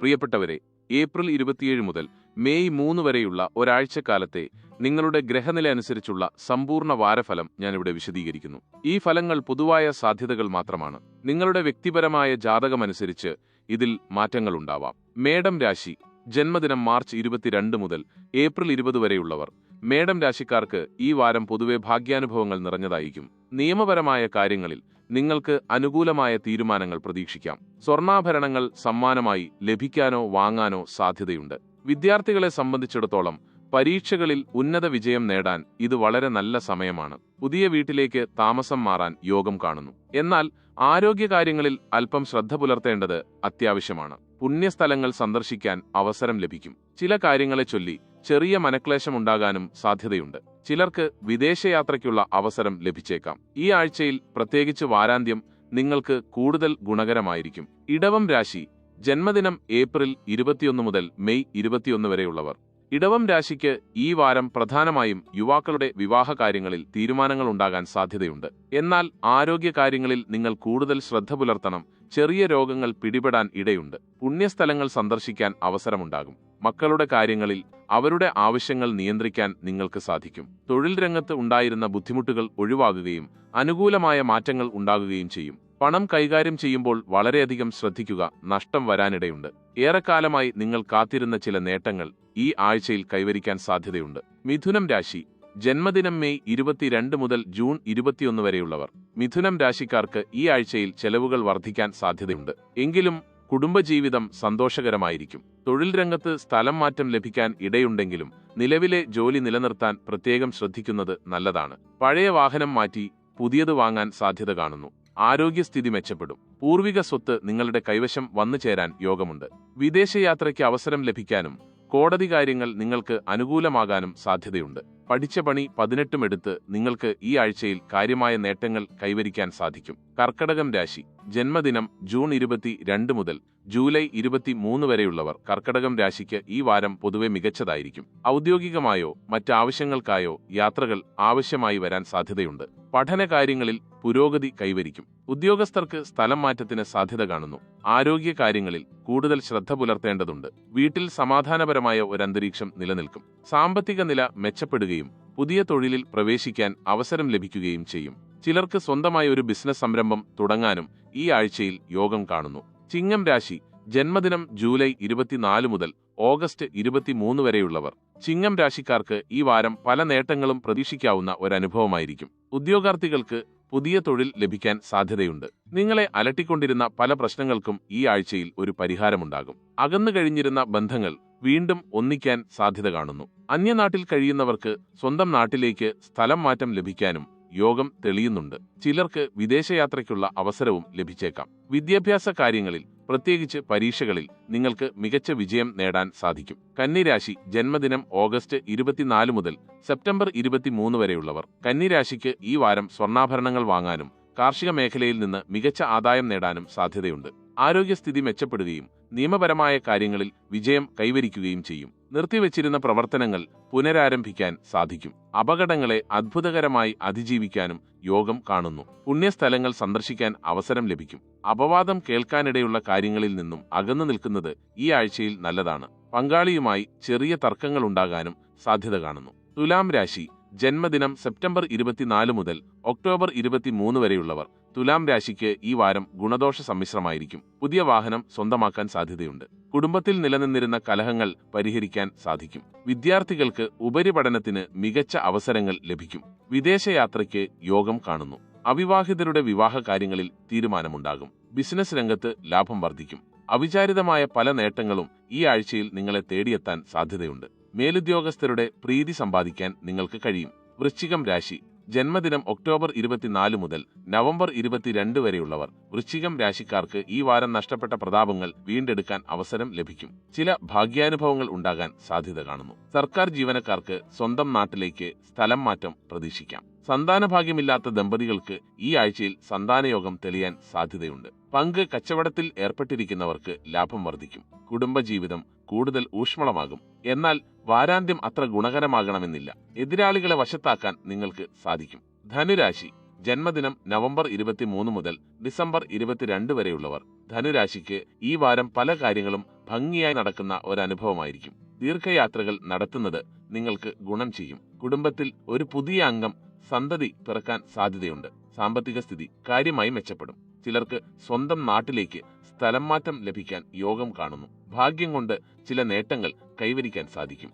പ്രിയപ്പെട്ടവരെ ഏപ്രിൽ ഇരുപത്തിയേഴ് മുതൽ മെയ് മൂന്ന് വരെയുള്ള ഒരാഴ്ചക്കാലത്തെ നിങ്ങളുടെ ഗ്രഹനില അനുസരിച്ചുള്ള സമ്പൂർണ വാരഫലം ഞാനിവിടെ വിശദീകരിക്കുന്നു. ഈ ഫലങ്ങൾ പൊതുവായ സാധ്യതകൾ മാത്രമാണ്. നിങ്ങളുടെ വ്യക്തിപരമായ ജാതകമനുസരിച്ച് ഇതിൽ മാറ്റങ്ങൾ ഉണ്ടാവാം മേഡം രാശി ജന്മദിനം മാർച്ച് ഇരുപത്തിരണ്ട് മുതൽ ഏപ്രിൽ ഇരുപത് വരെയുള്ളവർ മേഡം രാശിക്കാർക്ക് ഈ വാരം പൊതുവെ ഭാഗ്യാനുഭവങ്ങൾ നിറഞ്ഞതായിരിക്കും. നിയമപരമായ കാര്യങ്ങളിൽ നിങ്ങൾക്ക് അനുകൂലമായ തീരുമാനങ്ങൾ പ്രതീക്ഷിക്കാം. സ്വർണാഭരണങ്ങൾ സമ്മാനമായി ലഭിക്കാനോ വാങ്ങാനോ സാധ്യതയുണ്ട്. വിദ്യാർത്ഥികളെ സംബന്ധിച്ചിടത്തോളം പരീക്ഷകളിൽ ഉന്നത വിജയം നേടാൻ ഇത് വളരെ നല്ല സമയമാണ്. പുതിയ വീട്ടിലേക്ക് താമസം മാറാൻ യോഗം കാണുന്നു. എന്നാൽ ആരോഗ്യകാര്യങ്ങളിൽ അല്പം ശ്രദ്ധ പുലർത്തേണ്ടത് അത്യാവശ്യമാണ്. പുണ്യസ്ഥലങ്ങൾ സന്ദർശിക്കാൻ അവസരം ലഭിക്കും. ചില കാര്യങ്ങളെ ചൊല്ലി ചെറിയ മനക്ലേശമുണ്ടാകാനും സാധ്യതയുണ്ട്. ചിലർക്ക് വിദേശയാത്രയ്ക്കുള്ള അവസരം ലഭിച്ചേക്കാം. ഈ ആഴ്ചയിൽ പ്രത്യേകിച്ച് വാരാന്ത്യം നിങ്ങൾക്ക് കൂടുതൽ ഗുണകരമായിരിക്കും. ഇടവം രാശി ജന്മദിനം ഏപ്രിൽ ഇരുപത്തിയൊന്ന് മുതൽ മെയ് ഇരുപത്തിയൊന്ന് വരെയുള്ളവർ. ഇടവം രാശിക്ക് ഈ വാരം പ്രധാനമായും യുവാക്കളുടെ വിവാഹ കാര്യങ്ങളിൽ തീരുമാനങ്ങൾ ഉണ്ടാകാൻ സാധ്യതയുണ്ട്. എന്നാൽ ആരോഗ്യ കാര്യങ്ങളിൽ നിങ്ങൾ കൂടുതൽ ശ്രദ്ധ പുലർത്തണം. ചെറിയ രോഗങ്ങൾ പിടിപെടാൻ ഇടയുണ്ട്. പുണ്യസ്ഥലങ്ങൾ സന്ദർശിക്കാൻ അവസരമുണ്ടാകും. മക്കളുടെ കാര്യങ്ങളിൽ അവരുടെ ആവശ്യങ്ങൾ നിയന്ത്രിക്കാൻ നിങ്ങൾക്ക് സാധിക്കും. തൊഴിൽ രംഗത്ത് ഉണ്ടായിരുന്ന ബുദ്ധിമുട്ടുകൾ ഒഴിവാകുകയും അനുകൂലമായ മാറ്റങ്ങൾ ഉണ്ടാകുകയും ചെയ്യും. പണം കൈകാര്യം ചെയ്യുമ്പോൾ വളരെയധികം ശ്രദ്ധിക്കുക നഷ്ടം വരാനിടയുണ്ട്. ഏറെക്കാലമായി നിങ്ങൾ കാത്തിരുന്ന ചില നേട്ടങ്ങൾ ഈ ആഴ്ചയിൽ കൈവരിക്കാൻ സാധ്യതയുണ്ട്. മിഥുനം രാശി. ജന്മദിനം മെയ് ഇരുപത്തിരണ്ട് മുതൽ ജൂൺ ഇരുപത്തിയൊന്ന് വരെയുള്ളവർ. മിഥുനം രാശിക്കാർക്ക് ഈ ആഴ്ചയിൽ ചെലവുകൾ വർദ്ധിക്കാൻ സാധ്യതയുണ്ട്. എങ്കിലും കുടുംബജീവിതം സന്തോഷകരമായിരിക്കും. തൊഴിൽ രംഗത്ത് സ്ഥലം മാറ്റം ലഭിക്കാൻ ഇടയുണ്ടെങ്കിലും നിലവിലെ ജോലി നിലനിർത്താൻ പ്രത്യേകം ശ്രദ്ധിക്കുന്നത് നല്ലതാണ്. പഴയ വാഹനം മാറ്റി പുതിയത് വാങ്ങാൻ സാധ്യത കാണുന്നു. ആരോഗ്യസ്ഥിതി മെച്ചപ്പെടും. പൂർവിക സ്വത്ത് നിങ്ങളുടെ കൈവശം വന്നു ചേരാൻ യോഗമുണ്ട്. വിദേശയാത്രയ്ക്ക് അവസരം ലഭിക്കാനും കോടതി കാര്യങ്ങൾ നിങ്ങൾക്ക് അനുകൂലമാകാനും സാധ്യതയുണ്ട്. പഠിച്ച പണി പതിനെട്ടും എടുത്ത് നിങ്ങൾക്ക് ഈ ആഴ്ചയിൽ കാര്യമായ നേട്ടങ്ങൾ കൈവരിക്കാൻ സാധിക്കും. കർക്കടകം രാശി. ജന്മദിനം ജൂൺ ഇരുപത്തി രണ്ട് മുതൽ ജൂലൈ ഇരുപത്തി മൂന്ന് വരെയുള്ളവർ കർക്കടകം രാശിക്ക് ഈ വാരം പൊതുവെ മികച്ചതായിരിക്കും. ഔദ്യോഗികമായോ മറ്റാവശ്യങ്ങൾക്കായോ യാത്രകൾ ആവശ്യമായി വരാൻ സാധ്യതയുണ്ട്. പഠനകാര്യങ്ങളിൽ പുരോഗതി കൈവരിക്കും. ഉദ്യോഗസ്ഥർക്ക് സ്ഥലം മാറ്റത്തിന് സാധ്യത കാണുന്നു. ആരോഗ്യ കാര്യങ്ങളിൽ കൂടുതൽ ശ്രദ്ധ പുലർത്തേണ്ടതുണ്ട്. വീട്ടിൽ സമാധാനപരമായ ഒരു അന്തരീക്ഷം നിലനിൽക്കും. സാമ്പത്തിക നില മെച്ചപ്പെടുകയും പുതിയ തൊഴിലിൽ പ്രവേശിക്കാൻ അവസരം ലഭിക്കുകയും ചെയ്യും. ചിലർക്ക് സ്വന്തമായി ഒരു ബിസിനസ് സംരംഭം തുടങ്ങാനും ഈ ആഴ്ചയിൽ യോഗം കാണുന്നു. ചിങ്ങം രാശി ജന്മദിനം ജൂലൈ ഇരുപത്തിനാല് മുതൽ ഓഗസ്റ്റ് ഇരുപത്തിമൂന്ന് വരെയുള്ളവർ. ചിങ്ങം രാശിക്കാർക്ക് ഈ വാരം പല നേട്ടങ്ങളും പ്രതീക്ഷിക്കാവുന്ന ഒരനുഭവമായിരിക്കും. ഉദ്യോഗാർത്ഥികൾക്ക് പുതിയ തൊഴിൽ ലഭിക്കാൻ സാധ്യതയുണ്ട്. നിങ്ങളെ അലട്ടിക്കൊണ്ടിരുന്ന പല പ്രശ്നങ്ങൾക്കും ഈ ആഴ്ചയിൽ ഒരു പരിഹാരമുണ്ടാകും. അകന്നു കഴിഞ്ഞിരുന്ന ബന്ധങ്ങൾ വീണ്ടും ഒന്നിക്കാൻ സാധ്യത കാണുന്നു. അന്യനാട്ടിൽ കഴിയുന്നവർക്ക് സ്വന്തം നാട്ടിലേക്ക് സ്ഥലം മാറ്റം ലഭിക്കാനും യോഗം തെളിയുന്നുണ്ട്. ചിലർക്ക് വിദേശയാത്രയ്ക്കുള്ള അവസരവും ലഭിച്ചേക്കാം. വിദ്യാഭ്യാസ കാര്യങ്ങളിൽ പ്രത്യേകിച്ച് പരീക്ഷകളിൽ നിങ്ങൾക്ക് മികച്ച വിജയം നേടാൻ സാധിക്കും. കന്നിരാശി ജന്മദിനം ഓഗസ്റ്റ് ഇരുപത്തിനാല് മുതൽ സെപ്റ്റംബർ ഇരുപത്തിമൂന്ന് വരെയുള്ളവർ കന്നിരാശിക്ക് ഈ വാരം സ്വർണാഭരണങ്ങൾ വാങ്ങാനും കാർഷിക മേഖലയിൽ നിന്ന് മികച്ച ആദായം നേടാനും സാധ്യതയുണ്ട്. ആരോഗ്യസ്ഥിതി മെച്ചപ്പെടുകയും നിയമപരമായ കാര്യങ്ങളിൽ വിജയം കൈവരിക്കുകയും ചെയ്യും. നിർത്തിവച്ചിരുന്ന പ്രവർത്തനങ്ങൾ പുനരാരംഭിക്കാൻ സാധിക്കും. അപകടങ്ങളെ അത്ഭുതകരമായി അതിജീവിക്കാനും യോഗം കാണുന്നു. പുണ്യസ്ഥലങ്ങൾ സന്ദർശിക്കാൻ അവസരം ലഭിക്കും. അപവാദം കേൾക്കാനിടയുള്ള കാര്യങ്ങളിൽ നിന്നും അകന്നു നിൽക്കുന്നത് ഈ ആഴ്ചയിൽ നല്ലതാണ്. പങ്കാളിയുമായി ചെറിയ തർക്കങ്ങൾ ഉണ്ടാകാനും സാധ്യത കാണുന്നു. തുലാം രാശി ജന്മദിനം സെപ്റ്റംബർ ഇരുപത്തിനാല് മുതൽ ഒക്ടോബർ ഇരുപത്തിമൂന്ന് വരെയുള്ളവർ തുലാം രാശിക്ക് ഈ വാരം ഗുണദോഷ സമ്മിശ്രമായിരിക്കും. പുതിയ വാഹനം സ്വന്തമാക്കാൻ സാധ്യതയുണ്ട്. കുടുംബത്തിൽ നിലനിന്നിരുന്ന കലഹങ്ങൾ പരിഹരിക്കാൻ സാധിക്കും. വിദ്യാർത്ഥികൾക്ക് ഉപരിപഠനത്തിന് മികച്ച അവസരങ്ങൾ ലഭിക്കും. വിദേശയാത്രയ്ക്ക് യോഗം കാണുന്നു. അവിവാഹിതരുടെ വിവാഹ കാര്യങ്ങളിൽ തീരുമാനമുണ്ടാകും. ബിസിനസ് രംഗത്ത് ലാഭം വർദ്ധിക്കും. അവിചാരിതമായ പല നേട്ടങ്ങളും ഈ ആഴ്ചയിൽ നിങ്ങളെ തേടിയെത്താൻ സാധ്യതയുണ്ട്. മേലുദ്യോഗസ്ഥരുടെ പ്രീതി സമ്പാദിക്കാൻ നിങ്ങൾക്ക് കഴിയും. വൃശ്ചികം രാശി ജന്മദിനം ഒക്ടോബർ ഇരുപത്തിനാല് മുതൽ നവംബർ ഇരുപത്തിരണ്ട് വരെയുള്ളവർ വൃശ്ചികം രാശിക്കാർക്ക് ഈ വാരം നഷ്ടപ്പെട്ട പ്രതാപങ്ങൾ വീണ്ടെടുക്കാൻ അവസരം ലഭിക്കും. ചില ഭാഗ്യാനുഭവങ്ങൾ ഉണ്ടാകാൻ സാധ്യത കാണുന്നു. സർക്കാർ ജീവനക്കാർക്ക് സ്വന്തം നാട്ടിലേക്ക് സ്ഥലം മാറ്റം പ്രതീക്ഷിക്കാം. സന്താനഭാഗ്യമില്ലാത്ത ദമ്പതികൾക്ക് ഈ ആഴ്ചയിൽ സന്താനയോഗം തെളിയാൻ സാധ്യതയുണ്ട്. പങ്ക് കച്ചവടത്തിൽ ഏർപ്പെട്ടിരിക്കുന്നവർക്ക് ലാഭം വർദ്ധിക്കും. കുടുംബജീവിതം കൂടുതൽ ഊഷ്മളമാകും. എന്നാൽ വാരാന്ത്യം അത്ര ഗുണകരമാകണമെന്നില്ല. എതിരാളികളെ വശത്താക്കാൻ നിങ്ങൾക്ക് സാധിക്കും. ധനുരാശി ജന്മദിനം നവംബർ ഇരുപത്തിമൂന്ന് മുതൽ ഡിസംബർ ഇരുപത്തിരണ്ട് വരെയുള്ളവർ ധനുരാശിക്ക് ഈ വാരം പല കാര്യങ്ങളും ഭംഗിയായി നടക്കുന്ന ഒരനുഭവമായിരിക്കും. ദീർഘയാത്രകൾ നടത്തുന്നത് നിങ്ങൾക്ക് ഗുണം ചെയ്യും. കുടുംബത്തിൽ ഒരു പുതിയ അംഗം സന്തതി പിറക്കാൻ സാധ്യതയുണ്ട്. സാമ്പത്തിക സ്ഥിതി കാര്യമായി മെച്ചപ്പെടും. ചിലർക്ക് സ്വന്തം നാട്ടിലേക്ക് സ്ഥലം മാറ്റം ലഭിക്കാൻ യോഗം കാണുന്നു. ഭാഗ്യം കൊണ്ട് ചില നേട്ടങ്ങൾ കൈവരിക്കാൻ സാധിക്കും.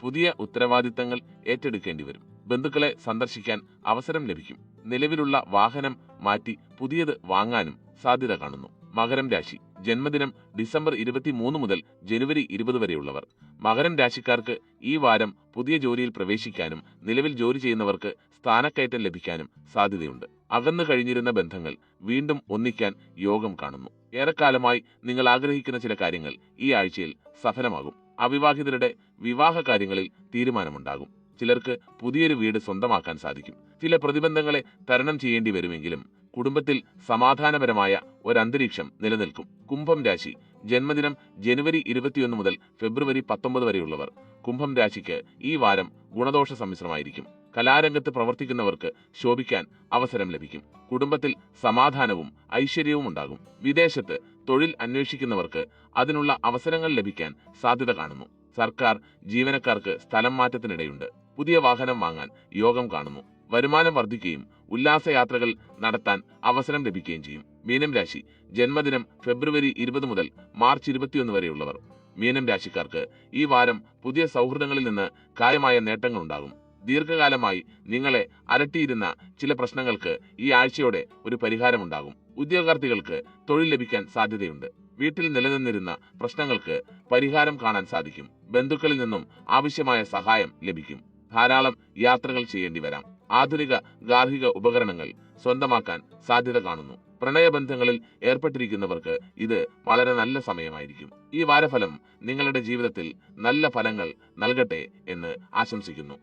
പുതിയ ഉത്തരവാദിത്തങ്ങൾ ഏറ്റെടുക്കേണ്ടി വരും. ബന്ധുക്കളെ സന്ദർശിക്കാൻ അവസരം ലഭിക്കും. നിലവിലുള്ള വാഹനം മാറ്റി പുതിയത് വാങ്ങാനും സാധ്യത കാണുന്നു. മകരം രാശി. ജന്മദിനം ഡിസംബർ ഇരുപത്തിമൂന്ന് മുതൽ ജനുവരി ഇരുപത് വരെയുള്ളവർ. മകരം രാശിക്കാർക്ക് ഈ വാരം പുതിയ ജോലിയിൽ പ്രവേശിക്കാനും നിലവിൽ ജോലി ചെയ്യുന്നവർക്ക് സ്ഥാനക്കയറ്റം ലഭിക്കാനും സാധ്യതയുണ്ട്. അകന്നു കഴിഞ്ഞിരുന്ന ബന്ധങ്ങൾ വീണ്ടും ഒന്നിക്കാൻ യോഗം കാണുന്നു. ഏറെക്കാലമായി നിങ്ങൾ ആഗ്രഹിക്കുന്ന ചില കാര്യങ്ങൾ ഈ ആഴ്ചയിൽ സഫലമാകും. അവിവാഹിതരുടെ വിവാഹ കാര്യങ്ങളിൽ തീരുമാനമുണ്ടാകും. ചിലർക്ക് പുതിയൊരു വീട് സ്വന്തമാക്കാൻ സാധിക്കും. ചില പ്രതിബന്ധങ്ങളെ തരണം ചെയ്യേണ്ടി വരുമെങ്കിലും കുടുംബത്തിൽ സമാധാനപരമായ ഒരന്തരീക്ഷം നിലനിൽക്കും. കുംഭം രാശി ജന്മദിനം ജനുവരി ഇരുപത്തിയൊന്ന് മുതൽ ഫെബ്രുവരി പത്തൊമ്പത് വരെയുള്ളവർ. കുംഭം രാശിക്ക് ഈ വാരം ഗുണദോഷ സമ്മിശ്രമായിരിക്കും. കലാരംഗത്ത് പ്രവർത്തിക്കുന്നവർക്ക് ശോഭിക്കാൻ അവസരം ലഭിക്കും. കുടുംബത്തിൽ സമാധാനവും ഐശ്വര്യവും ഉണ്ടാകും. വിദേശത്ത് തൊഴിൽ അന്വേഷിക്കുന്നവർക്ക് അതിനുള്ള അവസരങ്ങൾ ലഭിക്കാൻ സാധ്യത കാണുന്നു. സർക്കാർ ജീവനക്കാർക്ക് സ്ഥലം മാറ്റത്തിനിടയുണ്ട്. പുതിയ വാഹനം വാങ്ങാൻ യോഗം കാണുന്നു. വരുമാനം വർദ്ധിക്കുകയും ഉല്ലാസയാത്രകൾ നടത്താൻ അവസരം ലഭിക്കുകയും ചെയ്യും. മീനം രാശി ജന്മദിനം ഫെബ്രുവരി ഇരുപത് മുതൽ മാർച്ച് ഇരുപത്തിയൊന്ന് വരെയുള്ളവർ. മീനം രാശിക്കാർക്ക് ഈ വാരം പുതിയ സൗഹൃദങ്ങളിൽ നിന്ന് കാര്യമായ നേട്ടങ്ങൾ ഉണ്ടാകും ദീർഘകാലമായി നിങ്ങളെ അലട്ടിയിരുന്ന ചില പ്രശ്നങ്ങൾക്ക് ഈ ആഴ്ചയോടെ ഒരു പരിഹാരമുണ്ടാകും. ഉദ്യോഗാർത്ഥികൾക്ക് തൊഴിൽ ലഭിക്കാൻ സാധ്യതയുണ്ട്. വീട്ടിൽ നിലനിന്നിരുന്ന പ്രശ്നങ്ങൾക്ക് പരിഹാരം കാണാൻ സാധിക്കും. ബന്ധുക്കളിൽ നിന്നും ആവശ്യമായ സഹായം ലഭിക്കും. ധാരാളം യാത്രകൾ ചെയ്യേണ്ടി വരാം. ആധുനിക ഗാർഹിക ഉപകരണങ്ങൾ സ്വന്തമാക്കാൻ സാധ്യത കാണുന്നു. പ്രണയബന്ധങ്ങളിൽ ഏർപ്പെട്ടിരിക്കുന്നവർക്ക് ഇത് വളരെ നല്ല സമയമായിരിക്കും. ഈ വാരഫലം നിങ്ങളുടെ ജീവിതത്തിൽ നല്ല ഫലങ്ങൾ നൽകട്ടെ എന്ന് ആശംസിക്കുന്നു.